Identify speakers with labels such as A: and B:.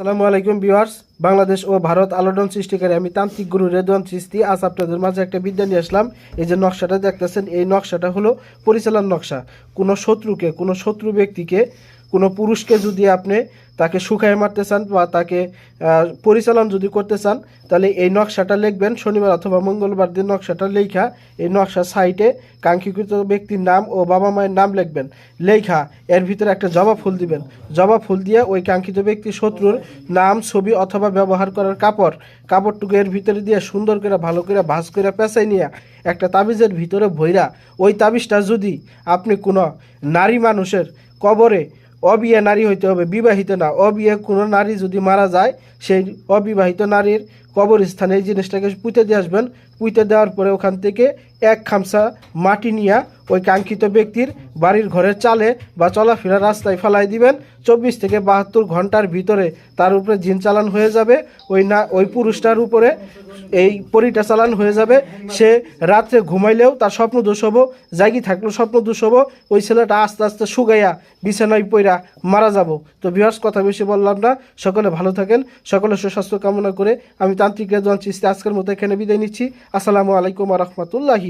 A: আসসালামু আলাইকুম ভিউয়ার্স। বাংলাদেশ ও ভারত আলোড়ন সৃষ্টিকারী আমি তান্ত্রিক গুরু রেদওয়ান সৃষ্টি। আজ আপনাদের মাঝে একটা বিদ্যা নিয়ে আসলাম। এই যে নকশাটা দেখতেছেন, এই নকশাটা হলো পরিচালন নকশা। কোনো শত্রুকে, কোনো শত্রু ব্যক্তিকে কোনো পুরুষকে যদি আপনি তাকে শুকায় মারতে চান বা তাকে পরিচালন যদি করতে চান, তাহলে এই নকশাটা লিখবেন। শনিবার অথবা মঙ্গলবার দিন নকশাটা লেখা এই নকশার সাইটে কাঙ্ক্ষিকৃত ব্যক্তির নাম ও বাবা মায়ের নাম লিখবেন। লেখা এর ভিতরে একটা জবা ফুল দিবেন। জবা ফুল দিয়ে ওই কাঙ্ক্ষিত ব্যক্তি শত্রুর নাম, ছবি অথবা ব্যবহার করার কাপড়, কাপড়টুকু এর ভিতরে দিয়ে সুন্দর করে, ভালো করে, ভাঁজ করে পেঁচাই নিয়ে একটা তাবিজের ভিতরে ভৈরা ওই তাবিজটা যদি আপনি কোনো নারী মানুষের কবরে অবিয়ে নারী হইতে হবে, বিবাহিত না। অবিয়ে কোনো নারী যদি মারা যায়, সেই অবিবাহিত নারীর কবরস্থানে এই জিনিসটাকে পুঁতে দিয়ে আসবেন। পুঁতে দেওয়ার পরে ওখান থেকে এক খামসা মাটি নিয়ে ওই কাঙ্ক্ষিত ব্যক্তির বাড়ির ঘরের চালে বা চলাফেরা রাস্তায় ফেলাই দিবেন। চব্বিশ থেকে বাহাত্তর ঘণ্টার ভিতরে তার উপরে জিন চালান হয়ে যাবে। ওই না, ওই পুরুষটার উপরে এই পরিটা চালান হয়ে যাবে। সে রাত্রে ঘুমাইলেও তার স্বপ্ন দোষ হব, জাগি থাকলেও স্বপ্ন দোষ হব। ওই ছেলেটা আস্তে আস্তে শুগাইয়া বিছানায় পইরা মারা যাব। তো বিহাস কথা বেশি বললাম না। সকলে ভালো থাকেন সকলে সুস্বাস্থ্য কামনা করে আমি তান্ত্রিক রেজন চিস্তি আজকের মতো এখানে বিদায় নিচ্ছি। আসসালামু আলাইকুম রহমতুল্লাহি।